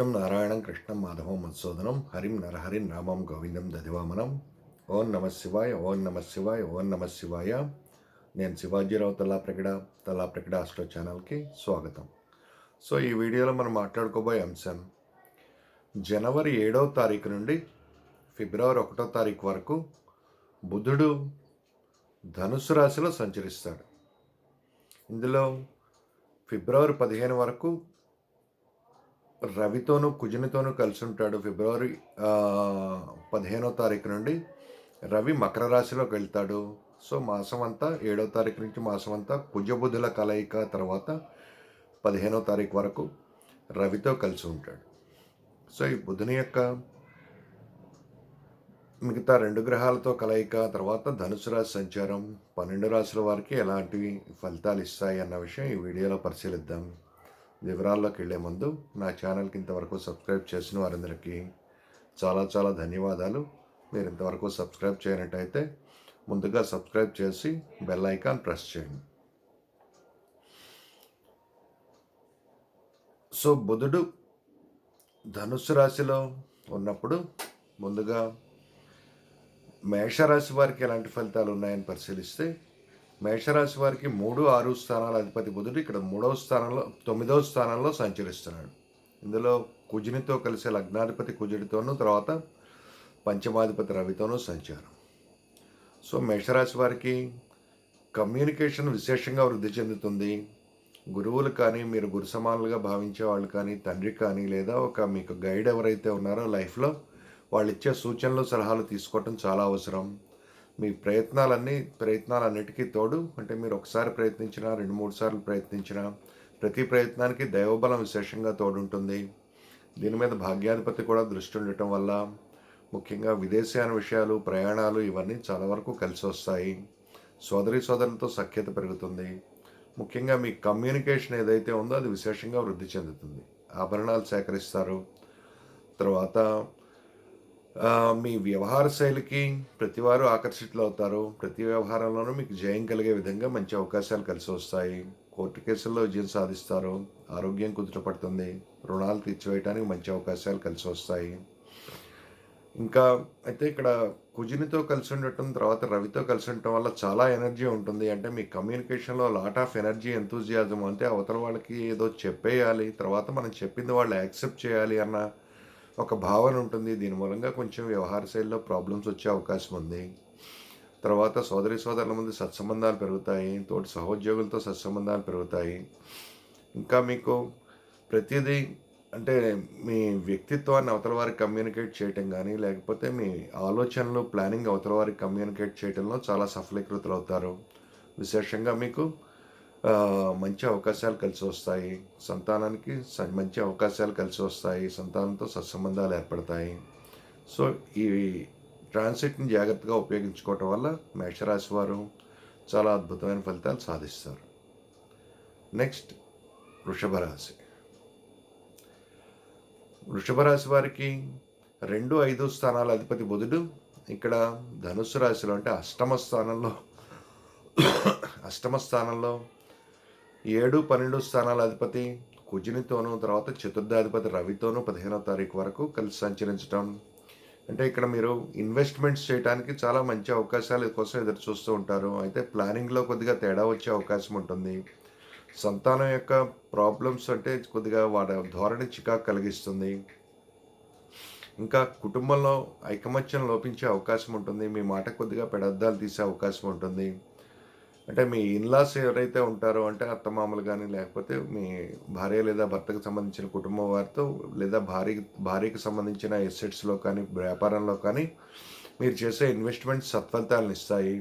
కృష్ణం నారాయణం కృష్ణం మాధవం మత్సోదనం హరిం నరహరిం రామం గోవిందం దధివామనం. ఓం నమ శివాయ ఓం నమ శివాయ ఓం నమ శివాయ. నేను శివాజీరావు తల్లాప్రగడ తల్లాప్రగడ ఆస్ట్రో ఛానల్కి స్వాగతం. సో ఈ వీడియోలో మనం మాట్లాడుకోబోయే అంశం జనవరి ఏడవ తారీఖు నుండి ఫిబ్రవరి ఒకటో తారీఖు వరకు బుధుడు ధనుసు రాశిలో సంచరిస్తాడు. ఇందులో ఫిబ్రవరి పదిహేను వరకు రవితోనూ కుజునితోనూ కలిసి ఉంటాడు ఫిబ్రవరి పదిహేనో తారీఖు నుండి. రవి మకర రాశిలోకి వెళ్తాడు. సో మాసం అంతా ఏడో తారీఖు నుంచి మాసం అంతా కుజబుధుల కలయిక తర్వాత పదిహేనో తారీఖు వరకు రవితో కలిసి ఉంటాడు. సో ఈ బుధుని యొక్క మిగతా రెండు గ్రహాలతో కలయిక తర్వాత ధనుసు రాశి సంచారం పన్నెండు రాశుల వారికి ఎలాంటి ఫలితాలు ఇస్తాయి అన్న విషయం ఈ వీడియోలో పరిశీలిద్దాం. వివరాల్లోకి వెళ్ళే ముందు నా ఛానల్కి ఇంతవరకు సబ్స్క్రైబ్ చేసిన వారందరికీ చాలా చాలా ధన్యవాదాలు. మీరు ఇంతవరకు సబ్స్క్రైబ్ చేయనట్టయితే ముందుగా సబ్స్క్రైబ్ చేసి బెల్ ఐకాన్ ప్రెస్ చేయండి. సో బుధుడు ధనుస్సు రాశిలో ఉన్నప్పుడు ముందుగా మేషరాశి వారికి ఎలాంటి ఫలితాలు ఉన్నాయని పరిశీలిస్తే మేషరాశి వారికి మూడు ఆరు స్థానాల అధిపతి బుధుడు ఇక్కడ మూడవ స్థానంలో తొమ్మిదవ స్థానంలో సంచరిస్తున్నాడు. ఇందులో కుజునితో కలిసి లగ్నాధిపతి కుజుడితోనూ తర్వాత పంచమాధిపతి రవితోనూ సంచారం. సో మేషరాశి వారికి కమ్యూనికేషన్ విశేషంగా వృద్ధి చెందుతుంది. గురువులు కానీ మీరు గురు సమానులుగా భావించే వాళ్ళు కానీ తండ్రి కానీ లేదా ఒక మీకు గైడ్ ఎవరైతే ఉన్నారో లైఫ్లో వాళ్ళు ఇచ్చే సూచనలు సలహాలు తీసుకోవటం చాలా అవసరం. మీ ప్రయత్నాలన్నీ ప్రయత్నాలన్నిటికీ తోడు అంటే మీరు ఒకసారి ప్రయత్నించినా రెండు మూడు సార్లు ప్రయత్నించినా ప్రతి ప్రయత్నానికి దైవబలం విశేషంగా తోడుంటుంది. దీని మీద భాగ్యాధిపతి కూడా దృష్టి ఉండటం వల్ల ముఖ్యంగా విదేశీయాన విషయాలు ప్రయాణాలు ఇవన్నీ చాలా వరకు కలిసి వస్తాయి. సోదరి సోదరులతో సఖ్యత పెరుగుతుంది. ముఖ్యంగా మీ కమ్యూనికేషన్ ఏదైతే ఉందో అది విశేషంగా వృద్ధి చెందుతుంది. ఆభరణాలు సేకరిస్తారు. తర్వాత మీ వ్యవహార శైలికి ప్రతివారు ఆకర్షితులు అవుతారు ప్రతి వ్యవహారంలోనూ మీకు జయం కలిగే విధంగా మంచి అవకాశాలు కలిసి వస్తాయి. కోర్టు కేసుల్లో విజయం సాధిస్తారు. ఆరోగ్యం కుదుటపడుతుంది రుణాలు తీర్చివేయడానికి మంచి అవకాశాలు కలిసి వస్తాయి. ఇంకా అయితే ఇక్కడ కుజినితో కలిసి ఉండటం తర్వాత రవితో కలిసి ఉండటం వల్ల చాలా ఎనర్జీ ఉంటుంది. అంటే మీ కమ్యూనికేషన్లో లాట్ ఆఫ్ ఎనర్జీ ఎంతూజియాజం. అంటే అవతల వాళ్ళకి ఏదో చెప్పేయాలి తర్వాత మనం చెప్పింది వాళ్ళు యాక్సెప్ట్ చేయాలి అన్న ఒక భావన ఉంటుంది. దీని మూలంగా కొంచెం వ్యవహార శైలిలో ప్రాబ్లమ్స్ వచ్చే అవకాశం ఉంది. తర్వాత సోదరి సోదరుల ముందు సత్సంబంధాలు పెరుగుతాయి. తోటి సహోద్యోగులతో సత్సంబంధాలు పెరుగుతాయి. ఇంకా మీకు ప్రతిదీ అంటే మీ వ్యక్తిత్వాన్ని అవతల వారికి కమ్యూనికేట్ చేయటం కానీ లేకపోతే మీ ఆలోచనలు ప్లానింగ్ అవతల వారికి కమ్యూనికేట్ చేయటంలో చాలా సఫలీకృతులు అవుతారు విశేషంగా మీకు మంచి అవకాశాలు కలిసి వస్తాయి. సంతానానికి మంచి అవకాశాలు కలిసి వస్తాయి. సంతానంతో సత్సంబంధాలు ఏర్పడతాయి. సో ఈ ట్రాన్సిట్ని జాగ్రత్తగా ఉపయోగించుకోవటం వల్ల మేషరాశి వారు చాలా అద్భుతమైన ఫలితాలు సాధిస్తారు. నెక్స్ట్ వృషభ రాశి. వృషభ రాశి వారికి రెండు ఐదు స్థానాల అధిపతి బుధుడు. ఇక్కడ ధనుస్సు రాశిలో అంటే అష్టమ స్థానంలో అష్టమ స్థానంలో ఏడు పన్నెండు స్థానాల అధిపతి కుజునితోనూ తర్వాత చతుర్థాధిపతి రవితోనూ పదిహేనో తారీఖు వరకు కలిసి సంచరించడం అంటే ఇక్కడ మీరు ఇన్వెస్ట్మెంట్స్ చేయడానికి చాలా మంచి అవకాశాలు కోసం ఎదురు చూస్తూ ఉంటారు. అయితే ప్లానింగ్లో కొద్దిగా తేడా వచ్చే అవకాశం ఉంటుంది. సంతానం యొక్క ప్రాబ్లమ్స్ అంటే కొద్దిగా వాడి ధోరణి చికాకు కలిగిస్తుంది. ఇంకా కుటుంబంలో ఐకమత్యం లోపించే అవకాశం ఉంటుంది. మీ మాట కొద్దిగా పెడద్దాలు తీసే అవకాశం ఉంటుంది. అంటే మీ ఇన్లాస్ ఎవరైతే ఉంటారో అంటే అత్తమామలు కానీ లేకపోతే మీ భార్య లేదా భర్తకు సంబంధించిన కుటుంబం వారితో లేదా భార్య భార్యకు సంబంధించిన ఎసెట్స్లో కానీ వ్యాపారంలో కానీ మీరు చేసే ఇన్వెస్ట్మెంట్స్ సత్ఫలితాలను ఇస్తాయి.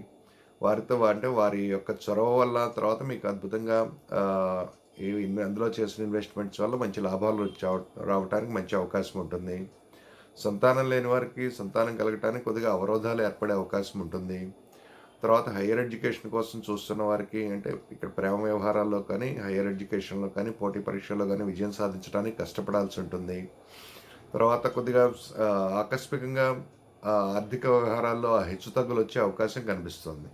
వారితో అంటే వారి యొక్క చొరవ వల్ల తర్వాత మీకు అద్భుతంగా అందులో చేసిన ఇన్వెస్ట్మెంట్స్ వల్ల మంచి లాభాలు రావడానికి మంచి అవకాశం ఉంటుంది. సంతానం లేని వారికి సంతానం కలగటానికి కొద్దిగా అవరోధాలు ఏర్పడే అవకాశం ఉంటుంది. తర్వాత హయ్యర్ ఎడ్యుకేషన్ కోసం చూస్తున్న వారికి అంటే ఇక్కడ ప్రేమ వ్యవహారాల్లో కానీ హయ్యర్ ఎడ్యుకేషన్లో కానీ పోటీ పరీక్షల్లో కానీ విజయం సాధించడానికి కష్టపడాల్సి ఉంటుంది. తర్వాత కొద్దిగా ఆకస్మికంగా ఆర్థిక వ్యవహారాల్లో ఆ హెచ్చుతగ్గులు వచ్చే అవకాశం కనిపిస్తుంది.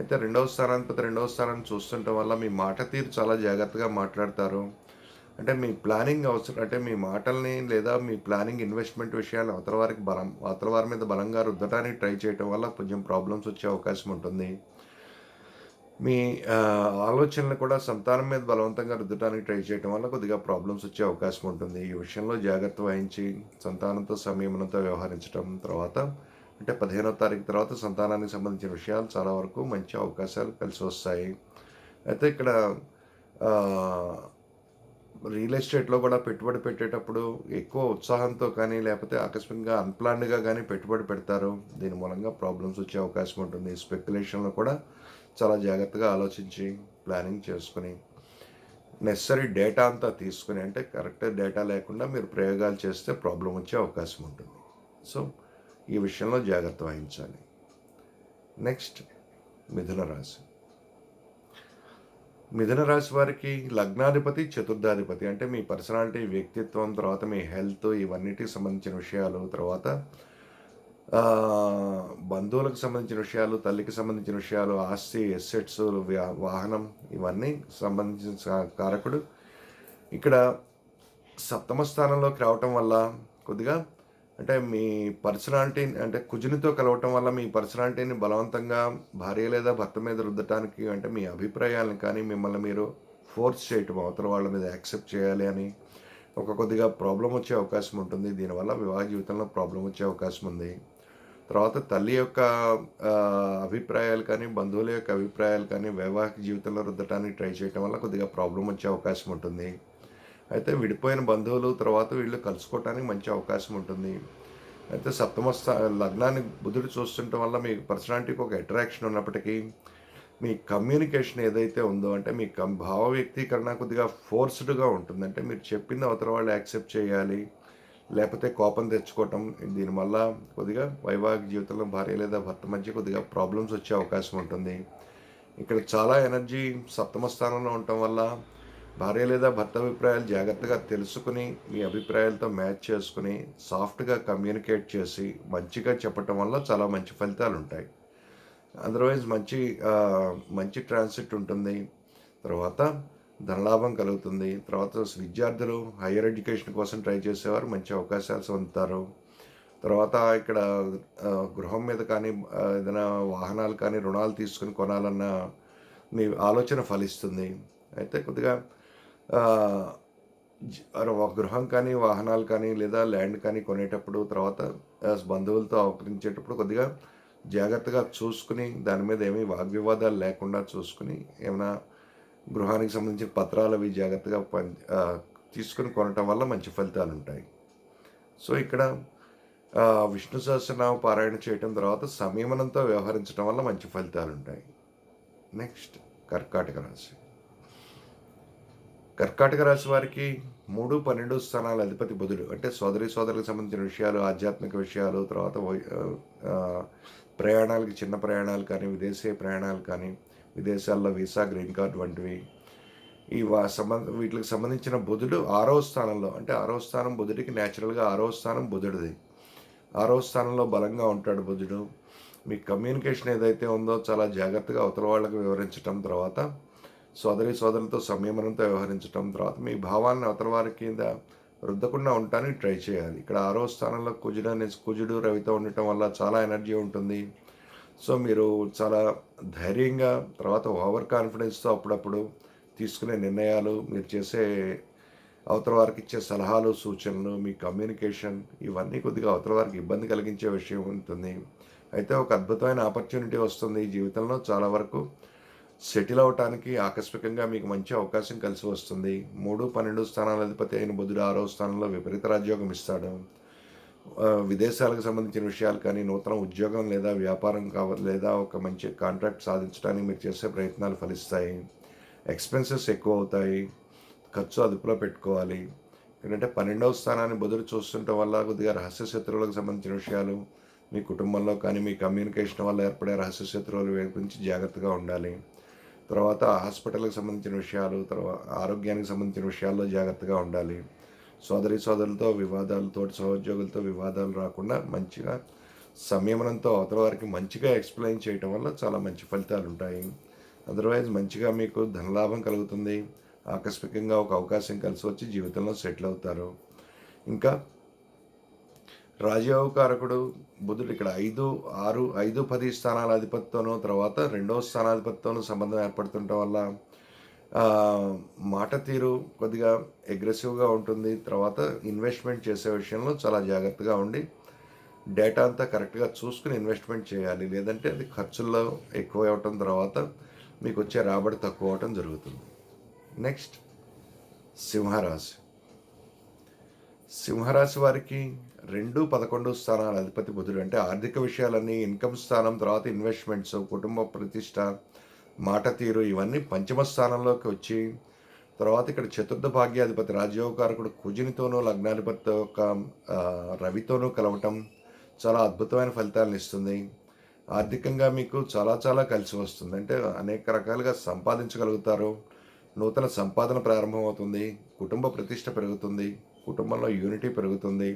అయితే రెండవ స్థానాధిపతి రెండవ స్థానాన్ని చూస్తుండటం వల్ల మీ మాట తీరు చాలా జాగ్రత్తగా మాట్లాడతారు. అంటే మీ ప్లానింగ్ అవసరం అంటే మీ మాటల్ని లేదా మీ ప్లానింగ్ ఇన్వెస్ట్మెంట్ విషయాలు అవతల వారికి బలం అవతల వారి మీద బలంగా రుద్దడానికి ట్రై చేయటం వల్ల కొంచెం ప్రాబ్లమ్స్ వచ్చే అవకాశం ఉంటుంది. మీ ఆలోచనలు కూడా సంతానం మీద బలవంతంగా రుద్దడానికి ట్రై చేయడం వల్ల కొద్దిగా ప్రాబ్లమ్స్ వచ్చే అవకాశం ఉంటుంది. ఈ విషయంలో జాగ్రత్త వహించి సంతానంతో సంయమనంతో వ్యవహరించడం తర్వాత అంటే పదిహేనో తారీఖు తర్వాత సంతానానికి సంబంధించిన విషయాలు చాలా వరకు మంచి అవకాశాలు కలిసి వస్తాయి. అయితే ఇక్కడ రియల్ ఎస్టేట్లో కూడా పెట్టుబడి పెట్టేటప్పుడు ఎక్కువ ఉత్సాహంతో కానీ లేకపోతే ఆకస్మికంగా అన్ప్లాన్డ్గా కానీ పెట్టుబడి పెడతారు. దీని మూలంగా ప్రాబ్లమ్స్ వచ్చే అవకాశం ఉంటుంది. స్పెక్యులేషన్లో కూడా చాలా జాగ్రత్తగా ఆలోచించి ప్లానింగ్ చేసుకుని నెసరీ డేటా అంతా తీసుకుని అంటే కరెక్ట్ డేటా లేకుండా మీరు ప్రయోగాలు చేస్తే ప్రాబ్లం వచ్చే అవకాశం ఉంటుంది. సో ఈ విషయంలో జాగ్రత్త వహించాలి. నెక్స్ట్ మిథున రాశి. మిథున రాశి వారికి లగ్నాధిపతి చతుర్థాధిపతి అంటే మీ పర్సనాలిటీ వ్యక్తిత్వం తర్వాత మీ హెల్త్ ఇవన్నిటికి సంబంధించిన విషయాలు తర్వాత బంధువులకు సంబంధించిన విషయాలు తల్లికి సంబంధించిన విషయాలు ఆస్తి ఎస్సెట్స్ వాహనం ఇవన్నీ సంబంధించిన కారకుడు. ఇక్కడ సప్తమ స్థానంలోకి రావటం వల్ల కొద్దిగా అంటే మీ పర్సనాలిటీ అంటే కుజునితో కలవటం వల్ల మీ పర్సనాలిటీని బలవంతంగా భార్య లేదా భర్త మీద రుద్దటానికి అంటే మీ అభిప్రాయాలను కానీ మిమ్మల్ని మీరు ఫోర్స్ చేయటం అవతల వాళ్ళ మీద యాక్సెప్ట్ చేయాలి అని ఒక కొద్దిగా ప్రాబ్లం వచ్చే అవకాశం ఉంటుంది. దీనివల్ల వివాహ జీవితంలో ప్రాబ్లం వచ్చే అవకాశం ఉంది. తర్వాత తల్లి యొక్క అభిప్రాయాలు కానీ బంధువుల యొక్క అభిప్రాయాలు కానీ వైవాహిక జీవితంలో రుద్దటానికి ట్రై చేయటం వల్ల కొద్దిగా ప్రాబ్లం వచ్చే అవకాశం ఉంటుంది. అయితే విడిపోయిన బంధువులు తర్వాత వీళ్ళు కలుసుకోవటానికి మంచి అవకాశం ఉంటుంది. అయితే సప్తమ స్థా లగ్నాన్ని బుధుడు చూస్తుండటం వల్ల మీ పర్సనాలిటీకి ఒక అట్రాక్షన్ ఉన్నప్పటికీ మీ కమ్యూనికేషన్ ఏదైతే ఉందో అంటే మీ కం భావ వ్యక్తీకరణ కొద్దిగా ఫోర్స్డ్గా ఉంటుంది. అంటే మీరు చెప్పింది అవతల వాళ్ళు యాక్సెప్ట్ చేయాలి లేకపోతే కోపం తెచ్చుకోవటం దీనివల్ల కొద్దిగా వైవాహిక జీవితంలో భార్య లేదా భర్త మధ్య కొద్దిగా ప్రాబ్లమ్స్ వచ్చే అవకాశం ఉంటుంది. ఇక్కడ చాలా ఎనర్జీ సప్తమ స్థానంలో ఉండటం వల్ల భార్య లేదా భర్త అభిప్రాయాలు జాగ్రత్తగా తెలుసుకుని మీ అభిప్రాయాలతో మ్యాచ్ చేసుకుని సాఫ్ట్గా కమ్యూనికేట్ చేసి మంచిగా చెప్పటం వల్ల చాలా మంచి ఫలితాలు ఉంటాయి అదర్వైజ్ మంచి మంచి ట్రాన్సిట్ ఉంటుంది. తర్వాత ధనలాభం కలుగుతుంది. తర్వాత విద్యార్థులు హయ్యర్ ఎడ్యుకేషన్ కోసం ట్రై చేసేవారు మంచి అవకాశాలు పొందుతారు. తర్వాత ఇక్కడ గృహం మీద కానీ ఏదైనా వాహనాలు కానీ రుణాలు తీసుకుని కొనాలన్న మీ ఆలోచన ఫలిస్తుంది. అయితే కొద్దిగా ఒక గృహం కానీ వాహనాలు కానీ లేదా ల్యాండ్ కానీ కొనేటప్పుడు తర్వాత బంధువులతో అవకరించేటప్పుడు కొద్దిగా జాగ్రత్తగా చూసుకుని దాని మీద ఏమీ వాగ్వివాదాలు లేకుండా చూసుకుని ఏమైనా గృహానికి సంబంధించిన పత్రాలు అవి జాగ్రత్తగా తీసుకుని కొనటం వల్ల మంచి ఫలితాలు ఉంటాయి. సో ఇక్కడ విష్ణు సహస్రనామ పారాయణ చేయటం తర్వాత సంయమనంతో వ్యవహరించడం వల్ల మంచి ఫలితాలు ఉంటాయి. నెక్స్ట్ కర్కాటక రాశి. కర్కాటక రాశి వారికి మూడు పన్నెండు స్థానాల అధిపతి బుధుడు. అంటే సోదరి సోదరులకు సంబంధించిన విషయాలు ఆధ్యాత్మిక విషయాలు తర్వాత వై- ప్రయాణాలకి చిన్న ప్రయాణాలు కానీ విదేశీ ప్రయాణాలు కానీ విదేశాల్లో వీసా గ్రీన్ కార్డ్ వంటివి. ఈ వా సంబంధ వీటికి సంబంధించిన బుధుడు ఆరో స్థానంలో. అంటే ఆరో స్థానం బుధుడికి న్యాచురల్గా ఆరో స్థానం బుధుడిది. ఆరో స్థానంలో బలంగా ఉంటాడు బుధుడు. మీ కమ్యూనికేషన్ ఏదైతే ఉందో చాలా జాగ్రత్తగా అవతల వాళ్ళకి వివరించడం తర్వాత సోదరి సోదరులతో సంయమనంతో వ్యవహరించడం తర్వాత మీ భావాలను అవతల వారి కింద రుద్దకుండా ఉండటానికి ట్రై చేయాలి. ఇక్కడ ఆరో స్థానంలో కుజుడు అనే కుజుడు రవితో ఉండటం వల్ల చాలా ఎనర్జీ ఉంటుంది. సో మీరు చాలా ధైర్యంగా తర్వాత ఓవర్ కాన్ఫిడెన్స్తో అప్పుడప్పుడు తీసుకునే నిర్ణయాలు మీరు చేసే అవతల వారికి ఇచ్చే సలహాలు సూచనలు మీ కమ్యూనికేషన్ ఇవన్నీ కొద్దిగా అవతల వారికి ఇబ్బంది కలిగించే విషయం ఉంటుంది. అయితే ఒక అద్భుతమైన ఆపర్చునిటీ వస్తుంది జీవితంలో చాలా వరకు. సెటిల్ అవటానికి ఆకస్మికంగా మీకు మంచి అవకాశం కలిసి వస్తుంది. మూడు పన్నెండు స్థానాల అధిపతి అయిన బుధుడు ఆరో స్థానంలో విపరీత రాజ్యోగం ఇస్తాడు. విదేశాలకు సంబంధించిన విషయాలు కానీ నూతన ఉద్యోగం లేదా వ్యాపారం కావ లేదా ఒక మంచి కాంట్రాక్ట్ సాధించడానికి మీరు చేసే ప్రయత్నాలు ఫలిస్తాయి. ఎక్స్పెన్సెస్ ఎక్కువ అవుతాయి. ఖర్చు అదుపులో పెట్టుకోవాలి. ఎందుకంటే పన్నెండవ స్థానాన్ని బుధుడు చూస్తుండటం వల్ల కొద్దిగా రహస్య శత్రువులకు సంబంధించిన విషయాలు మీ కుటుంబంలో కానీ మీ కమ్యూనికేషన్ వల్ల ఏర్పడే రహస్య శత్రువుల గురించి జాగ్రత్తగా ఉండాలి. తర్వాత హాస్పిటల్కి సంబంధించిన విషయాలు తర్వాత ఆరోగ్యానికి సంబంధించిన విషయాల్లో జాగ్రత్తగా ఉండాలి. సోదరి సోదరులతో వివాదాలతో సహోద్యోగులతో వివాదాలు రాకుండా మంచిగా సంయమనంతో అవతల వారికి మంచిగా ఎక్స్ప్లెయిన్ చేయటం వల్ల చాలా మంచి ఫలితాలు ఉంటాయి. అదర్వైజ్ మంచిగా మీకు ధనలాభం కలుగుతుంది. ఆకస్మికంగా ఒక అవకాశం కలిసి వచ్చి జీవితంలో సెటిల్ అవుతారు. ఇంకా రాజయోగకారకుడు బుధుడు ఇక్కడ ఐదు ఆరు ఐదు పది స్థానాల ఆధిపత్యంలో తర్వాత రెండవ స్థానాధిపత్యంలో సంబంధం ఏర్పడుతుండటం వల్ల మాట తీరు కొద్దిగా అగ్రెసివ్గా ఉంటుంది. తర్వాత ఇన్వెస్ట్మెంట్ చేసే విషయంలో చాలా జాగ్రత్తగా ఉండి డేటా అంతా కరెక్ట్గా చూసుకుని ఇన్వెస్ట్మెంట్ చేయాలి. లేదంటే అది ఖర్చుల్లో ఎక్కువ అవటం తర్వాత మీకు వచ్చే రాబడి తక్కువ అవటం జరుగుతుంది. నెక్స్ట్ సింహరాశి. సింహరాశి వారికి రెండు పదకొండు స్థానాల అధిపతి బుధుడు. అంటే ఆర్థిక విషయాలన్నీ ఇన్కమ్ స్థానం తర్వాత ఇన్వెస్ట్మెంట్స్ కుటుంబ ప్రతిష్ట మాట తీరు ఇవన్నీ పంచమ స్థానంలోకి వచ్చి తర్వాత ఇక్కడ చతుర్థ భాగ్యాధిపతి రాజయోగకారకుడు కుజునితోనూ లగ్నాధిపతి యొక్క రవితోనూ కలవటం చాలా అద్భుతమైన ఫలితాలను ఇస్తుంది. ఆర్థికంగా మీకు చాలా చాలా కలిసి వస్తుంది. అంటే అనేక రకాలుగా సంపాదించగలుగుతారు. నూతన సంపాదన ప్రారంభమవుతుంది. కుటుంబ ప్రతిష్ట పెరుగుతుంది. కుటుంబంలో యూనిటీ పెరుగుతుంది.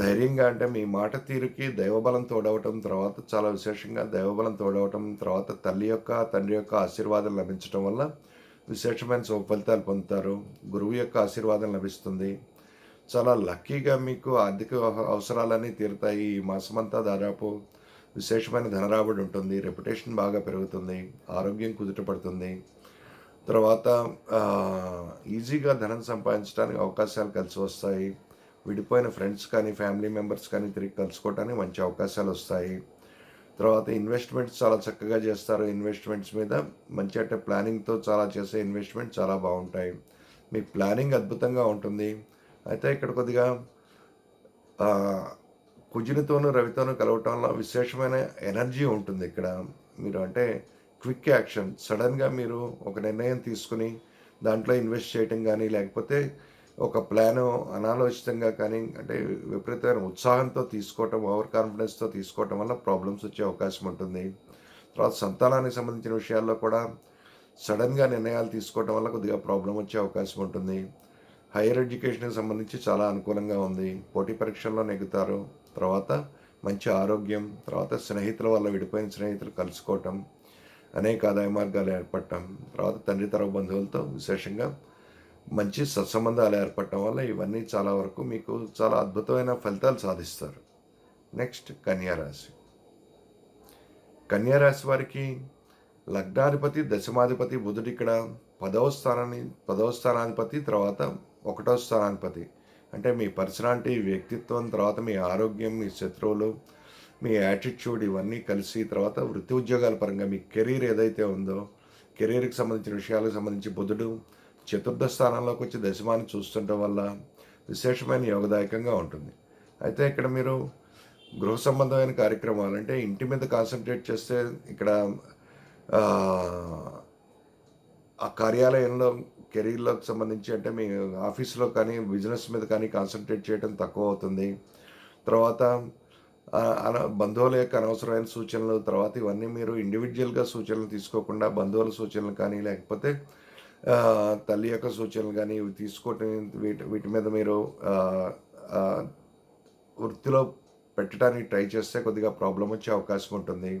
ధైర్యంగా అంటే మీ మాట తీరుకి దైవబలం తోడవటం తర్వాత చాలా విశేషంగా దైవబలం తోడవటం తర్వాత తల్లి యొక్క తండ్రి యొక్క ఆశీర్వాదం లభించడం వల్ల విశేషమైన శుభ ఫలితాలు పొందుతారు. గురువు యొక్క ఆశీర్వాదం లభిస్తుంది. చాలా లక్కీగా మీకు ఆర్థిక అవసరాలన్నీ తీరుతాయి. ఈ మాసమంతా దాదాపు విశేషమైన ధనరాబడి ఉంటుంది. రెప్యుటేషన్ బాగా పెరుగుతుంది. ఆరోగ్యం కుదుటపడుతుంది తర్వాత ఈజీగా ధనం సంపాదించడానికి అవకాశాలు కలిసి వస్తాయి. విడిపోయిన ఫ్రెండ్స్ కానీ ఫ్యామిలీ మెంబర్స్ కానీ తిరిగి కలుసుకోవడానికి మంచి అవకాశాలు వస్తాయి. తర్వాత ఇన్వెస్ట్మెంట్స్ చాలా చక్కగా చేస్తారు. ఇన్వెస్ట్మెంట్స్ మీద మంచి అంటే ప్లానింగ్తో చాలా చేసే ఇన్వెస్ట్మెంట్ చాలా బాగుంటాయి. మీ ప్లానింగ్ అద్భుతంగా ఉంటుంది. అయితే ఇక్కడ కొద్దిగా కుజునితోనూ రవితోనూ కలవటం వల్ల విశేషమైన ఎనర్జీ ఉంటుంది ఇక్కడ. మీరు అంటే క్విక్ యాక్షన్. సడన్గా మీరు ఒక నిర్ణయం తీసుకుని దాంట్లో ఇన్వెస్ట్ చేయటం కానీ లేకపోతే ఒక ప్లాన్ అనాలోచితంగా కానీ అంటే విపరీతమైన ఉత్సాహంతో తీసుకోవటం ఓవర్ కాన్ఫిడెన్స్తో తీసుకోవటం వల్ల ప్రాబ్లమ్స్ వచ్చే అవకాశం ఉంటుంది. తర్వాత సంతానానికి సంబంధించిన విషయాల్లో కూడా సడన్గా నిర్ణయాలు తీసుకోవటం వల్ల కొద్దిగా ప్రాబ్లం వచ్చే అవకాశం ఉంటుంది. హైయర్ ఎడ్యుకేషన్కి సంబంధించి చాలా అనుకూలంగా ఉంది. పోటీ పరీక్షల్లో నెగ్గుతారు. తర్వాత మంచి ఆరోగ్యం తర్వాత స్నేహితుల వల్ల విడిపోయిన స్నేహితులు కలుసుకోవటం అనేక ఆదాయ మార్గాలు ఏర్పడటం తర్వాత తండ్రి తరపు బంధువులతో విశేషంగా మంచి సత్సంబంధాలు ఏర్పడటం వల్ల ఇవన్నీ చాలా వరకు మీకు చాలా అద్భుతమైన ఫలితాలు సాధిస్తారు. నెక్స్ట్ కన్యారాశి. కన్యారాశి వారికి లగ్నాధిపతి దశమాధిపతి బుధుడు ఇక్కడ పదవ స్థానాన్ని పదవ స్థానాధిపతి తర్వాత ఒకటో స్థానాధిపతి. అంటే మీ పర్సనాలిటీ వ్యక్తిత్వం తర్వాత మీ ఆరోగ్యం మీ శత్రువులు మీ యాటిట్యూడ్ ఇవన్నీ కలిసి తర్వాత వృత్తి ఉద్యోగాల పరంగా మీ కెరీర్ ఏదైతే ఉందో కెరీర్కి సంబంధించిన విషయాలకు సంబంధించి బుధుడు చతుర్థ స్థానంలోకి వచ్చి దశమాన్ని చూస్తుండటం వల్ల విశేషమైన యోగదాయకంగా ఉంటుంది. అయితే ఇక్కడ మీరు గృహ సంబంధమైన కార్యక్రమాలు అంటే ఇంటి మీద కాన్సన్ట్రేట్ చేస్తే ఇక్కడ ఆ, కార్యాలయంలో కెరీర్లోకి సంబంధించి అంటే మీ ఆఫీస్లో కానీ బిజినెస్ మీద కానీ కాన్సన్ట్రేట్ చేయడం తక్కువ అవుతుంది. తర్వాత బంధువుల యొక్క అనవసరమైన సూచనలు తర్వాత ఇవన్నీ మీరు ఇండివిజువల్గా సూచనలు తీసుకోకుండా బంధువుల సూచనలు కానీ లేకపోతే తల్లి యొక్క సూచనలు కానీ ఇవి తీసుకోవటం వీటి వీటి మీద మీరు వృత్తిలో పెట్టడానికి ట్రై చేస్తే కొద్దిగా ప్రాబ్లం వచ్చే అవకాశం ఉంటుంది.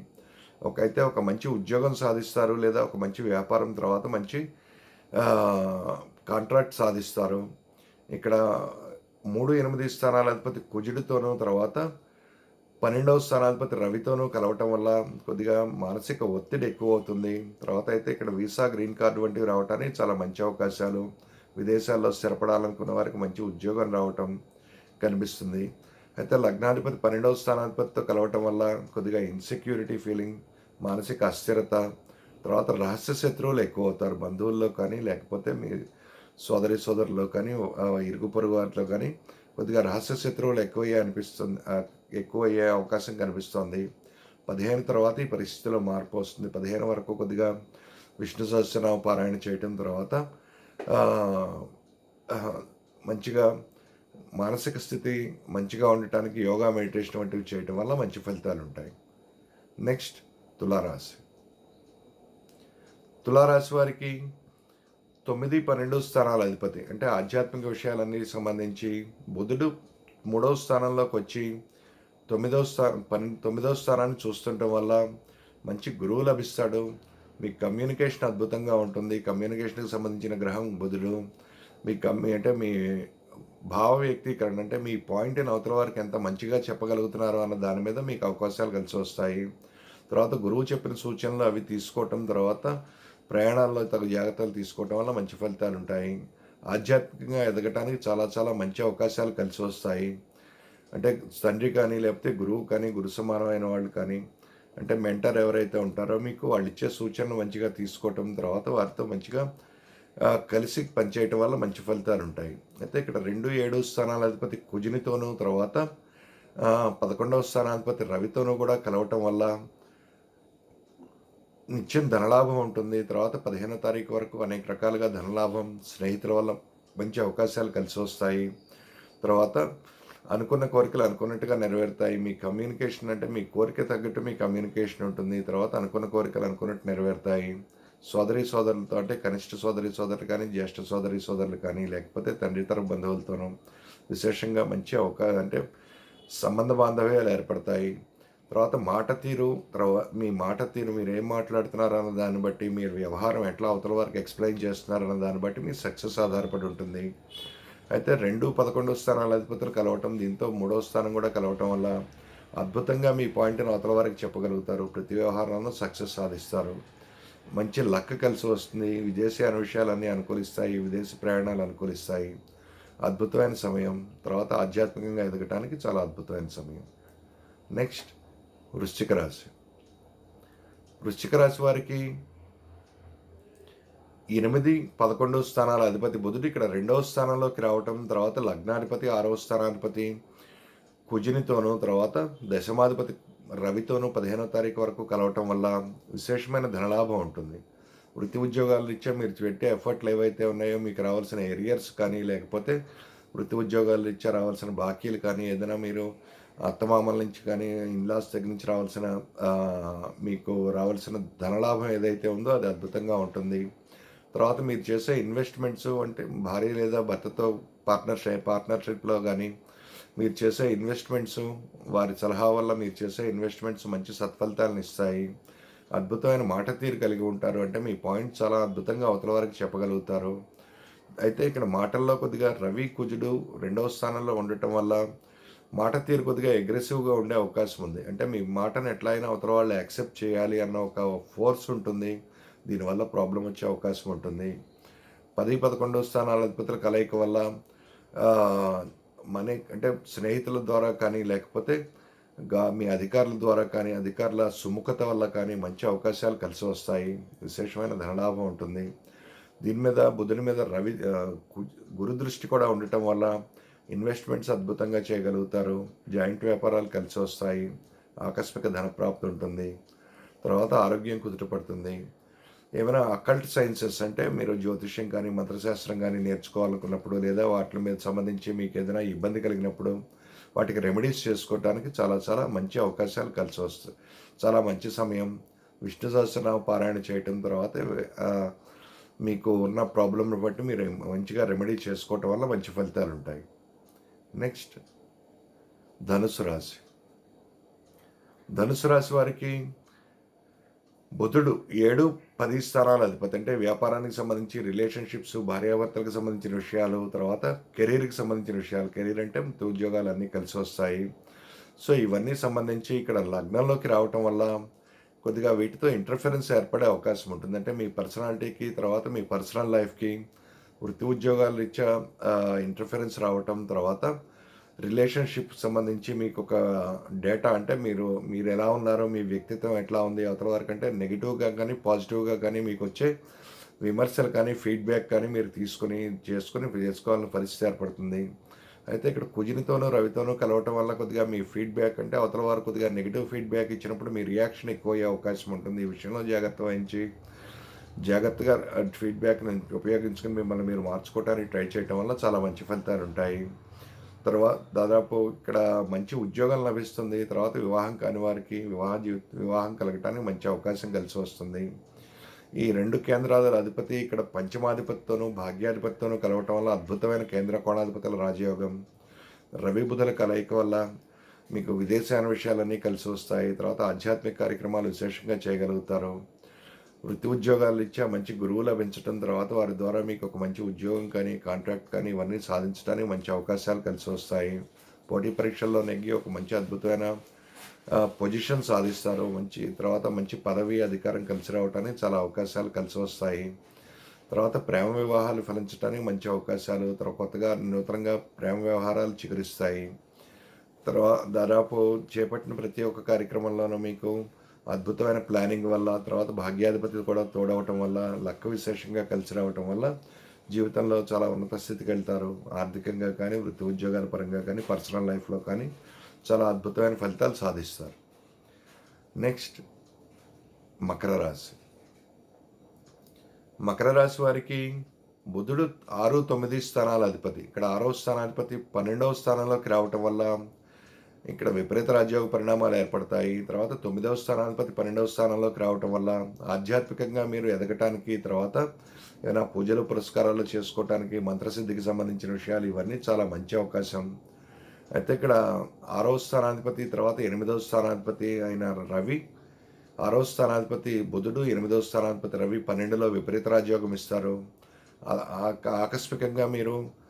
ఒక అయితే ఒక మంచి ఉద్యోగం సాధిస్తారు లేదా ఒక మంచి వ్యాపారం తర్వాత మంచి కాంట్రాక్ట్ సాధిస్తారు. ఇక్కడ మూడు ఎనిమిది స్థానాల అధిపతి కుజుడితోనూ తర్వాత పన్నెండవ స్థానాధిపతి రవితోనూ కలవటం వల్ల కొద్దిగా మానసిక ఒత్తిడి ఎక్కువ అవుతుంది తర్వాత అయితే ఇక్కడ వీసా గ్రీన్ కార్డు వంటివి రావడానికి చాలా మంచి అవకాశాలు. విదేశాల్లో స్థిరపడాలనుకున్న వారికి మంచి ఉద్యోగం రావటం కనిపిస్తుంది. అయితే లగ్నాధిపతి పన్నెండవ స్థానాధిపతితో కలవటం వల్ల కొద్దిగా ఇన్సెక్యూరిటీ ఫీలింగ్ మానసిక అస్థిరత తర్వాత రహస్య శత్రువులు ఎక్కువ అవుతారు బంధువుల్లో కానీ లేకపోతే మీ సోదరి సోదరుల్లో కానీ ఇరుగు పొరుగు వారిలో కానీ కొద్దిగా రహస్య శత్రువులు ఎక్కువయ్యే అనిపిస్తుంది ఎక్కువయ్యే అవకాశం కనిపిస్తోంది. పదిహేను తర్వాత ఈ పరిస్థితిలో మార్పు వస్తుంది. పదిహేను వరకు కొద్దిగా విష్ణు సహస్రనామ పారాయణ చేయటం తర్వాత మంచిగా మానసిక స్థితి మంచిగా ఉండటానికి యోగా మెడిటేషన్ వంటివి చేయటం వల్ల మంచి ఫలితాలు ఉంటాయి. నెక్స్ట్ తులారాశి. తులారాశి వారికి తొమ్మిది పన్నెండు స్థానాల అధిపతి. అంటే ఆధ్యాత్మిక విషయాలన్నీ సంబంధించి బుధుడు మూడవ స్థానంలోకి వచ్చి తొమ్మిదవ స్థా పన్ తొమ్మిదవ స్థానాన్ని చూస్తుండటం వల్ల మంచి గురువు లభిస్తాడు. మీ కమ్యూనికేషన్ అద్భుతంగా ఉంటుంది. కమ్యూనికేషన్కి సంబంధించిన గ్రహం బుధుడు. మీ కమ్యూ అంటే మీ భావ వ్యక్తీకరణ అంటే మీ పాయింట్ని అవతల వారికి ఎంత మంచిగా చెప్పగలుగుతున్నారో అన్న దాని మీద మీకు అవకాశాలు కలిసి వస్తాయి. తర్వాత గురువు చెప్పిన సూచనలు అవి తీసుకోవటం తర్వాత ప్రయాణాల్లో తగు జాగ్రత్తలు తీసుకోవటం వల్ల మంచి ఫలితాలు ఉంటాయి. ఆధ్యాత్మికంగా ఎదగటానికి చాలా చాలా మంచి అవకాశాలు కలిసి వస్తాయి. అంటే తండ్రి కానీ లేకపోతే గురువు కానీ గురు సమానమైన వాళ్ళు కానీ అంటే మెంటర్ ఎవరైతే ఉంటారో మీకు వాళ్ళు ఇచ్చే సూచనలు మంచిగా తీసుకోవటం తర్వాత వారితో మంచిగా కలిసి పనిచేయటం వల్ల మంచి ఫలితాలు ఉంటాయి. అయితే ఇక్కడ రెండు ఏడు స్థానాల అధిపతి కుజునితోనూ తర్వాత పదకొండవ స్థానాధిపతి రవితోనూ కూడా కలవటం వల్ల నిత్యం ధనలాభం ఉంటుంది. తర్వాత పదిహేనో తారీఖు వరకు అనేక రకాలుగా ధనలాభం స్నేహితుల వల్ల మంచి అవకాశాలు కలిసి వస్తాయి. తర్వాత అనుకున్న కోరికలు అనుకున్నట్టుగా నెరవేరుతాయి. మీ కమ్యూనికేషన్ అంటే మీ కోరిక తగ్గట్టు మీ కమ్యూనికేషన్ ఉంటుంది. తర్వాత అనుకున్న కోరికలు అనుకున్నట్టు నెరవేరుతాయి. సోదరి సోదరులతో అంటే కనిష్ట సోదరి సోదరులు కానీ జ్యేష్ఠ సోదరి సోదరులు కానీ లేకపోతే తండ్రి తరపు బంధువులతోనూ విశేషంగా మంచి అవకాశం అంటే సంబంధ బాంధవ్యాలు ఏర్పడతాయి. తర్వాత మాట తీరు తర్వాత మీ మాట తీరు మీరు ఏం మాట్లాడుతున్నారు అన్న దాన్ని బట్టి మీరు వ్యవహారం ఎట్లా అవతల వారికి ఎక్స్ప్లెయిన్ చేస్తున్నారు అన్న దాన్ని బట్టి మీ సక్సెస్ ఆధారపడి ఉంటుంది. అయితే రెండు పదకొండో స్థానాల అధిపతులు కలవటం దీంతో మూడో స్థానం కూడా కలవటం వల్ల అద్భుతంగా మీ పాయింట్ని అవతల వారికి చెప్పగలుగుతారు. ప్రతి వ్యవహారంలో సక్సెస్ సాధిస్తారు. మంచి లక్క కలిసి వస్తుంది. విదేశీయాన విషయాలన్నీ అనుకూలిస్తాయి. విదేశీ ప్రయాణాలు అనుకూలిస్తాయి. అద్భుతమైన సమయం. తర్వాత ఆధ్యాత్మికంగా ఎదగటానికి చాలా అద్భుతమైన సమయం. నెక్స్ట్ వృశ్చిక రాశి. వృశ్చిక రాశి వారికి ఎనిమిది పదకొండవ స్థానాల అధిపతి బుధుడు ఇక్కడ రెండవ స్థానంలోకి రావటం తర్వాత లగ్నాధిపతి ఆరవ స్థానాధిపతి కుజునితోనూ తర్వాత దశమాధిపతి రవితోనూ పదిహేనో తారీఖు వరకు కలవటం వల్ల విశేషమైన ధనలాభం ఉంటుంది. వృత్తి ఉద్యోగాలు ఇచ్చే మీరు పెట్టే ఎఫర్ట్లు ఏవైతే ఉన్నాయో మీకు రావాల్సిన ఎరియర్స్ కానీ లేకపోతే వృత్తి ఉద్యోగాలు ఇచ్చే రావాల్సిన బాకీలు కానీ ఏదైనా మీరు అత్తమామల నుంచి కానీ ఇన్లాస్ దగ్గర నుంచి రావాల్సిన మీకు రావాల్సిన ధనలాభం ఏదైతే ఉందో అది అద్భుతంగా ఉంటుంది. తర్వాత మీరు చేసే ఇన్వెస్ట్మెంట్స్ అంటే భార్య లేదా భర్తతో పార్ట్నర్షిప్ పార్ట్నర్షిప్లో కానీ మీరు చేసే ఇన్వెస్ట్మెంట్స్ వారి సలహా వల్ల మీరు చేసే ఇన్వెస్ట్మెంట్స్ మంచి సత్ఫలితాలను ఇస్తాయి. అద్భుతమైన మాట తీరు కలిగి ఉంటారు. అంటే మీ పాయింట్ చాలా అద్భుతంగా అవతల వారికి చెప్పగలుగుతారు. అయితే ఇక్కడ మాటల్లో కొద్దిగా రవి కుజుడు రెండవ స్థానంలో ఉండటం వల్ల మాట తీరు కొద్దిగా అగ్రెసివ్గా ఉండే అవకాశం ఉంది. అంటే మీ మాటను ఎట్లా అయినా అవతల వాళ్ళు యాక్సెప్ట్ చేయాలి అన్న ఒక ఫోర్స్ ఉంటుంది. దీనివల్ల ప్రాబ్లం వచ్చే అవకాశం ఉంటుంది. పది పదకొండు స్థానాల అధిపతుల కలయిక వల్ల మనీ అంటే స్నేహితుల ద్వారా కానీ లేకపోతే గా మీ అధికారుల ద్వారా కానీ అధికారుల సుముఖత వల్ల కానీ మంచి అవకాశాలు కలిసి వస్తాయి. విశేషమైన ధనలాభం ఉంటుంది. దీని మీద బుధుని మీద రవి గురు దృష్టి కూడా ఉండటం వల్ల ఇన్వెస్ట్మెంట్స్ అద్భుతంగా చేయగలుగుతారు జాయింట్ వ్యాపారాలు కలిసి వస్తాయి ఆకస్మిక ధన ప్రాప్తి ఉంటుంది తర్వాత ఆరోగ్యం కుదుటపడుతుంది ఏమైనా అకల్ట్ సైన్సెస్ అంటే మీరు జ్యోతిష్యం కానీ మంత్రశాస్త్రం కానీ నేర్చుకోవాలనుకున్నప్పుడు లేదా వాటి మీద సంబంధించి మీకు ఏదైనా ఇబ్బంది కలిగినప్పుడు వాటికి రెమెడీస్ చేసుకోవడానికి చాలా చాలా మంచి అవకాశాలు కలిసి వస్తాయి చాలా మంచి సమయం. విష్ణు సహస్రనామ పారాయణ చేయటం తర్వాత మీకు ఉన్న ప్రాబ్లంను బట్టి మీరు మంచిగా రెమెడీ చేసుకోవటం వల్ల మంచి ఫలితాలు ఉంటాయి నెక్స్ట్ ధనుసు రాశి. ధనుసు రాశి వారికి బుధుడు ఏడు పది స్థానాల అధిపతి. అంటే వ్యాపారానికి సంబంధించి రిలేషన్షిప్స్ భార్యాభర్తలకు సంబంధించిన విషయాలు తర్వాత కెరీర్కి సంబంధించిన విషయాలు. కెరీర్ అంటే ఉద్యోగాలు అన్నీ కలిసి వస్తాయి. సో ఇవన్నీ సంబంధించి ఇక్కడ లగ్నంలోకి రావటం వల్ల కొద్దిగా వీటితో ఇంటర్ఫరెన్స్ ఏర్పడే అవకాశం ఉంటుంది. అంటే మీ పర్సనాలిటీకి తర్వాత మీ పర్సనల్ లైఫ్కి వృత్తి ఉద్యోగాల రీత్యా ఇంటర్ఫరెన్స్ రావటం తర్వాత రిలేషన్షిప్ సంబంధించి మీకు ఒక డేటా అంటే మీరు మీరు ఎలా ఉన్నారో మీ వ్యక్తిత్వం ఎట్లా ఉంది అవతల వరకు అంటే నెగిటివ్గా కానీ పాజిటివ్గా కానీ మీకు వచ్చే విమర్శలు కానీ ఫీడ్బ్యాక్ కానీ మీరు తీసుకొని చేసుకొని చేసుకోవాలని పరిస్థితి ఏర్పడుతుంది. అయితే ఇక్కడ కుజినితోనూ రవితోనూ కలవటం వల్ల కొద్దిగా మీ ఫీడ్బ్యాక్ అంటే అవతల వారు కొద్దిగా నెగిటివ్ ఫీడ్బ్యాక్ ఇచ్చినప్పుడు మీ రియాక్షన్ ఎక్కువ అయ్యే అవకాశం ఉంటుంది. ఈ విషయంలో జాగ్రత్త వహించి జాగ్రత్తగా ఫీడ్బ్యాక్ని ఉపయోగించుకొని మిమ్మల్ని మీరు మార్చుకోవడానికి ట్రై చేయటం వల్ల చాలా మంచి ఫలితాలు ఉంటాయి. తర్వాత దాదాపు ఇక్కడ మంచి ఉద్యోగం లభిస్తుంది. తర్వాత వివాహం కాని వారికి వివాహ జీవిత వివాహం కలగటానికి మంచి అవకాశం కలిసి వస్తుంది. ఈ రెండు కేంద్రాల అధిపతి ఇక్కడ పంచమాధిపతితోనూ భాగ్యాధిపతితోనూ కలవటం వల్ల అద్భుతమైన కేంద్ర కోణాధిపతుల రాజయోగం. రవి బుధుల కలయిక వల్ల మీకు విదేశాన విషయాలన్నీ కలిసి వస్తాయి. తర్వాత ఆధ్యాత్మిక కార్యక్రమాలు విశేషంగా చేయగలుగుతారు. వృత్తి ఉద్యోగాలు ఇచ్చా మంచి గురువు లభించడం తర్వాత వారి ద్వారా మీకు ఒక మంచి ఉద్యోగం కానీ కాంట్రాక్ట్ కానీ ఇవన్నీ సాధించడానికి మంచి అవకాశాలు కలిసి వస్తాయి. పోటీ పరీక్షల్లో నెగ్గి ఒక మంచి అద్భుతమైన పొజిషన్ సాధిస్తారు. మంచి తర్వాత మంచి పదవి అధికారం కలిసి రావడానికి చాలా అవకాశాలు కలిసి వస్తాయి. తర్వాత ప్రేమ వివాహాలు ఫలించడానికి మంచి అవకాశాలు తర్వాత కొత్తగా నూతనంగా ప్రేమ వ్యవహారాలు చిగురిస్తాయి. తర్వాత దాదాపు చేపట్టిన ప్రతి ఒక్క కార్యక్రమంలోనూ మీకు అద్భుతమైన ప్లానింగ్ వల్ల తర్వాత భాగ్యాధిపతి కూడా తోడవటం వల్ల లక్క విశేషంగా కలిసి రావటం వల్ల జీవితంలో చాలా ఉన్నత స్థితికి వెళ్తారు. ఆర్థికంగా కానీ వృత్తి ఉద్యోగాల పరంగా కానీ పర్సనల్ లైఫ్లో కానీ చాలా అద్భుతమైన ఫలితాలు సాధిస్తారు. నెక్స్ట్ మకర రాశి. మకర రాశి వారికి బుధుడు ఆరు తొమ్మిది స్థానాల అధిపతి. ఇక్కడ ఆరో స్థానాధిపతి పన్నెండవ స్థానంలోకి రావటం వల్ల ఇక్కడ విపరీత రాజ్యోగ పరిణామాలు ఏర్పడతాయి. తర్వాత తొమ్మిదవ స్థానాధిపతి పన్నెండవ స్థానంలోకి రావటం వల్ల ఆధ్యాత్మికంగా మీరు ఎదగటానికి తర్వాత ఏదైనా పూజలు పురస్కారాలు చేసుకోవటానికి మంత్రసిద్ధికి సంబంధించిన విషయాలు ఇవన్నీ చాలా మంచి అవకాశం. అయితే ఇక్కడ ఆరో స్థానాధిపతి తర్వాత ఎనిమిదవ స్థానాధిపతి అయిన రవి ఆరో స్థానాధిపతి బుధుడు ఎనిమిదవ స్థానాధిపతి రవి పన్నెండులో విపరీత రాజ్యోగం ఇస్తారు. ఆ- ఆకస్మికంగా మీరు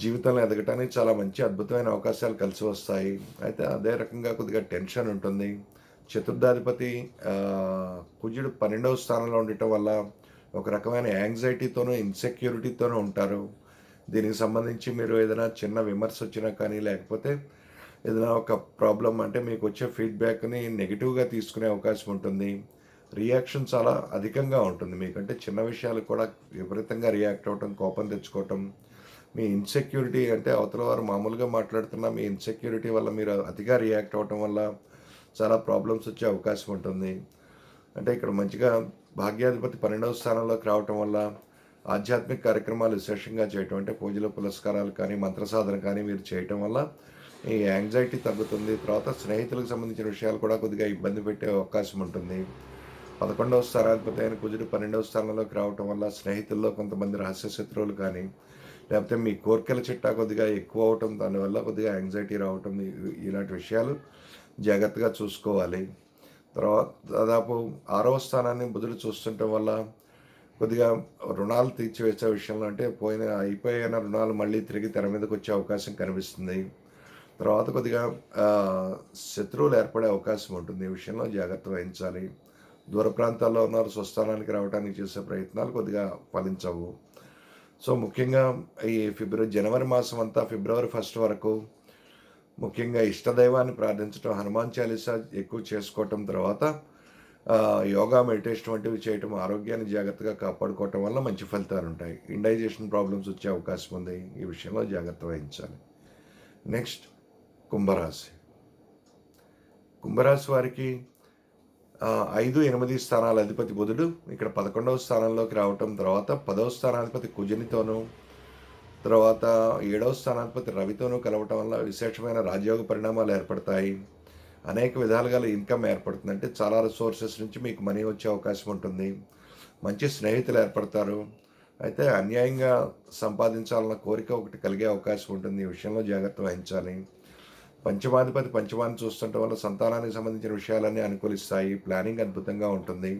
జీవితంలో ఎదగటానికి చాలా మంచి అద్భుతమైన అవకాశాలు కలిసి వస్తాయి. అయితే అదే రకంగా కొద్దిగా టెన్షన్ ఉంటుంది. చతుర్థాధిపతి కుజుడు పన్నెండవ స్థానంలో ఉండటం వల్ల ఒక రకమైన యాంగ్జైటీతోనూ ఇన్సెక్యూరిటీతోనూ ఉంటారు. దీనికి సంబంధించి మీరు ఏదైనా చిన్న విమర్శ వచ్చినా కానీ లేకపోతే ఏదైనా ఒక ప్రాబ్లం అంటే మీకు వచ్చే ఫీడ్బ్యాక్ని నెగిటివ్గా తీసుకునే అవకాశం ఉంటుంది. రియాక్షన్ చాలా అధికంగా ఉంటుంది. మీకంటే చిన్న విషయాలు కూడా విపరీతంగా రియాక్ట్ అవ్వటం కోపం తెచ్చుకోవటం మీ ఇన్సెక్యూరిటీ అంటే అవతల వారు మామూలుగా మాట్లాడుతున్న మీ ఇన్సెక్యూరిటీ వల్ల మీరు అతిగా రియాక్ట్ అవ్వటం వల్ల చాలా ప్రాబ్లమ్స్ వచ్చే అవకాశం ఉంటుంది. అంటే ఇక్కడ మంచిగా భాగ్యాధిపతి పన్నెండవ స్థానంలోకి రావటం వల్ల ఆధ్యాత్మిక కార్యక్రమాలు విశేషంగా చేయటం అంటే పూజలు పురస్కారాలు కానీ మంత్ర సాధన కానీ మీరు చేయటం వల్ల ఈ యాంగ్జైటీ తగ్గుతుంది. తర్వాత స్నేహితులకు సంబంధించిన విషయాలు కూడా కొద్దిగా ఇబ్బంది పెట్టే అవకాశం ఉంటుంది. పదకొండవ స్థానాధిపతి అయిన కుజుడు పన్నెండవ స్థానంలోకి రావటం వల్ల స్నేహితుల్లో కొంతమంది రహస్య శత్రువులు కానీ లేకపోతే మీ కోరికల చిట్టా కొద్దిగా ఎక్కువ అవటం దానివల్ల కొద్దిగా యాంగ్జైటీ రావటం ఇలాంటి విషయాలు జాగ్రత్తగా చూసుకోవాలి. తర్వాత దాదాపు ఆరవ స్థానాన్ని బుధుడు చూస్తుండటం వల్ల కొద్దిగా రుణాలు తీర్చివేసే విషయంలో అంటే పోయిన అయిపోయిన రుణాలు మళ్ళీ తిరిగి తెర మీదకి వచ్చే అవకాశం కనిపిస్తుంది. తర్వాత కొద్దిగా శత్రువులు ఏర్పడే అవకాశం ఉంటుంది. ఈ విషయంలో జాగ్రత్త వహించాలి. దూర ప్రాంతాల్లో ఉన్నారు స్వస్థానానికి రావడానికి చేసే ప్రయత్నాలు కొద్దిగా ఫలించవు. సో ముఖ్యంగా ఈ ఫిబ్రవరి జనవరి మాసం అంతా ఫిబ్రవరి ఫస్ట్ వరకు ముఖ్యంగా ఇష్టదైవాన్ని ప్రార్థించడం హనుమాన్ చాలీసా ఎక్కువ చేసుకోవటం తర్వాత యోగా మెడిటేషన్ వంటివి చేయటం ఆరోగ్యాన్ని జాగ్రత్తగా కాపాడుకోవటం వల్ల మంచి ఫలితాలు ఉంటాయి. ఇండైజేషన్ ప్రాబ్లమ్స్ వచ్చే అవకాశం ఉంది. ఈ విషయంలో జాగ్రత్త వహించాలి. నెక్స్ట్ కుంభరాశి. కుంభరాశి వారికి ఐదు ఎనిమిది స్థానాల అధిపతి బుధుడు ఇక్కడ పదకొండవ స్థానంలోకి రావటం తర్వాత పదవ స్థానాధిపతి కుజనితోనూ తర్వాత ఏడవ స్థానాధిపతి రవితోనూ కలవటం వల్ల విశేషమైన రాజయోగ పరిణామాలు ఏర్పడతాయి. అనేక విధాలుగా ఇన్కమ్ ఏర్పడుతుంది అంటే చాలా రిసోర్సెస్ నుంచి మీకు మనీ వచ్చే అవకాశం ఉంటుంది. మంచి స్నేహితులు ఏర్పడతారు. అయితే అన్యాయంగా సంపాదించాలన్న కోరిక ఒకటి కలిగే అవకాశం ఉంటుంది. ఈ విషయంలో జాగ్రత్త వహించాలి. పంచమాధిపతి పంచమాన్ని చూస్తుండటం వల్ల సంతానానికి సంబంధించిన విషయాలన్నీ అనుకూలిస్తాయి. ప్లానింగ్ అద్భుతంగా ఉంటుంది.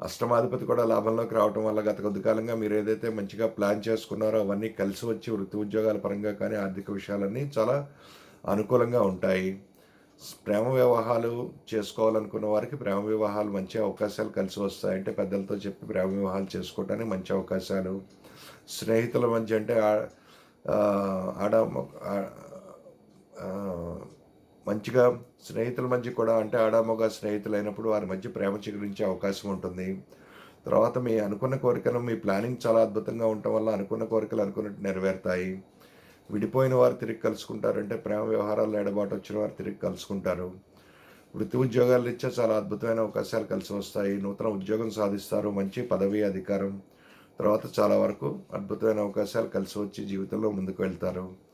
అష్టమాధిపతి కూడా లాభంలోకి రావటం వల్ల గత కొద్ది కాలంగా మీరు ఏదైతే మంచిగా ప్లాన్ చేసుకున్నారో అవన్నీ కలిసి వచ్చి వృత్తి ఉద్యోగాల పరంగా కానీ ఆర్థిక విషయాలన్నీ చాలా అనుకూలంగా ఉంటాయి. ప్రేమ వివాహాలు చేసుకోవాలనుకున్న వారికి ప్రేమ వివాహాలు మంచి అవకాశాలు కలిసి వస్తాయి. అంటే పెద్దలతో చెప్పి ప్రేమ వివాహాలు చేసుకోవడానికి మంచి అవకాశాలు. స్నేహితుల మధ్య అంటే ఆడ మంచిగా స్నేహితుల మధ్య కూడా అంటే ఆడామొగ స్నేహితులు అయినప్పుడు వారి మధ్య ప్రేమ చిగురించే అవకాశం ఉంటుంది. తర్వాత మీ అనుకున్న కోరికను మీ ప్లానింగ్ చాలా అద్భుతంగా ఉండటం వల్ల అనుకున్న కోరికలు అనుకున్నట్టు నెరవేరుతాయి. విడిపోయిన వారు తిరిగి కలుసుకుంటారు అంటే ప్రేమ వ్యవహారాల్లో ఎడబాటు వచ్చిన వారు తిరిగి కలుసుకుంటారు. వృత్తి ఉద్యోగాలు ఇచ్చే చాలా అద్భుతమైన అవకాశాలు కలిసి వస్తాయి. నూతన ఉద్యోగం సాధిస్తారు. మంచి పదవి అధికారం. తర్వాత చాలా వరకు అద్భుతమైన అవకాశాలు కలిసి వచ్చి జీవితంలో ముందుకు వెళ్తారు.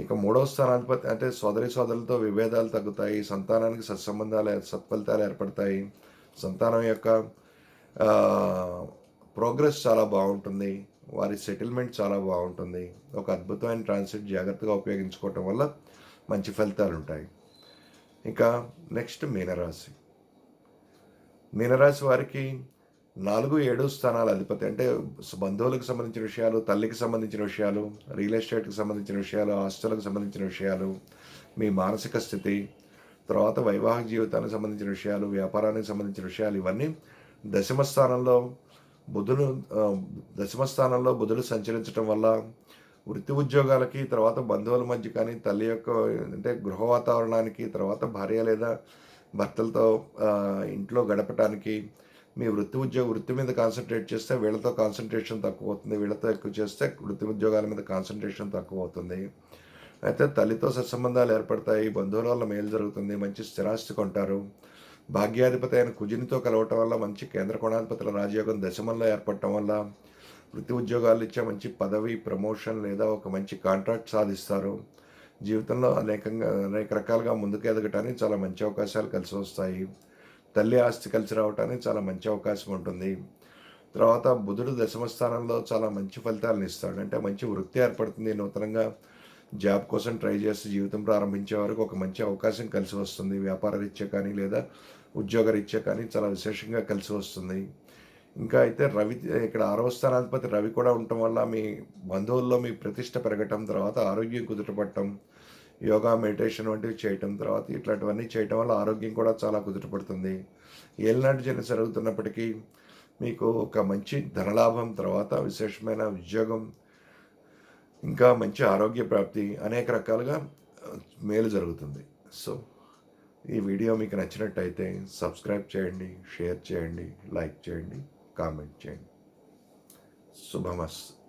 ఇక మూడవ స్థానాధిపతి అంటే సోదరి సోదరులతో విభేదాలు తగ్గుతాయి సంతానానికి సత్సంబంధాలు సత్ఫలితాలు ఏర్పడతాయి. సంతానం యొక్క ప్రోగ్రెస్ చాలా బాగుంటుంది. వారి సెటిల్మెంట్ చాలా బాగుంటుంది. ఒక అద్భుతమైన ట్రాన్సిట్ జాగ్రత్తగా ఉపయోగించుకోవటం వల్ల మంచి ఫలితాలు ఉంటాయి. ఇంకా నెక్స్ట్ మీనరాశి. మీనరాశి వారికి నాలుగు ఏడు స్థానాల అధిపతి అంటే బంధువులకు సంబంధించిన విషయాలు తల్లికి సంబంధించిన విషయాలు రియల్ ఎస్టేట్కి సంబంధించిన విషయాలు ఆస్తులకు సంబంధించిన విషయాలు మీ మానసిక స్థితి తర్వాత వైవాహిక జీవితానికి సంబంధించిన విషయాలు వ్యాపారానికి సంబంధించిన విషయాలు ఇవన్నీ దశమ స్థానంలో బుధుడు దశమ స్థానంలో బుధుడు సంచరించడం వల్ల వృత్తి ఉద్యోగాలకి తర్వాత బంధువుల మధ్య కానీ తల్లి యొక్క అంటే గృహ వాతావరణానికి తర్వాత భార్య లేదా భర్తలతో ఇంట్లో గడపటానికి మీ వృత్తి ఉద్యోగ వృత్తి మీద కాన్సన్ట్రేట్ చేస్తే వీళ్ళతో కాన్సన్ట్రేషన్ తక్కువ అవుతుంది వీళ్ళతో ఎక్కువ చేస్తే వృత్తి ఉద్యోగాల మీద కాన్సన్ట్రేషన్ తక్కువ అవుతుంది అయితే తల్లితో సత్సంబంధాలు ఏర్పడతాయి బంధువుల వల్ల మేలు జరుగుతుంది మంచి స్థిరాస్తి కొంటారు. భాగ్యాధిపతి అయిన కుజునితో కలవటం వల్ల మంచి కేంద్ర కోణాధిపతుల రాజయోగం దశమంలో ఏర్పడటం వల్ల వృత్తి ఉద్యోగాలు ఇచ్చే మంచి పదవి ప్రమోషన్ లేదా ఒక మంచి కాంట్రాక్ట్ సాధిస్తారు. జీవితంలో అనేకంగా అనేక రకాలుగా ముందుకు ఎదగటానికి చాలా మంచి అవకాశాలు కలిసి వస్తాయి. తల్లి ఆస్తి కలిసి రావటానికి చాలా మంచి అవకాశం ఉంటుంది. తర్వాత బుధుడు దశమ స్థానంలో చాలా మంచి ఫలితాలను ఇస్తాడు. అంటే మంచి వృత్తి ఏర్పడుతుంది. నూతనంగా జాబ్ కోసం ట్రై చేసి జీవితం ప్రారంభించే వరకు ఒక మంచి అవకాశం కలిసి వస్తుంది. వ్యాపార రీత్యా కానీ లేదా ఉద్యోగ రీత్యా కానీ చాలా విశేషంగా కలిసి వస్తుంది. ఇంకా అయితే రవి ఇక్కడ ఆరవ స్థానాధిపతి రవి కూడా ఉండటం వల్ల మీ బంధువుల్లో మీ ప్రతిష్ట పెరగటం తర్వాత ఆరోగ్యం కుదుటపడటం యోగా మెడిటేషన్ వంటివి చేయటం తర్వాత ఇట్లాంటివన్నీ చేయటం వల్ల ఆరోగ్యం కూడా చాలా కుదుటపడుతుంది. ఏలినాటి జన జరుగుతున్నప్పటికీ మీకు ఒక మంచి ధనలాభం తర్వాత విశేషమైన ఉద్యోగం ఇంకా మంచి ఆరోగ్య ప్రాప్తి అనేక రకాలుగా మేలు జరుగుతుంది. సో ఈ వీడియో మీకు నచ్చినట్టయితే సబ్స్క్రైబ్ చేయండి షేర్ చేయండి లైక్ చేయండి కామెంట్ చేయండి. శుభమస్తు.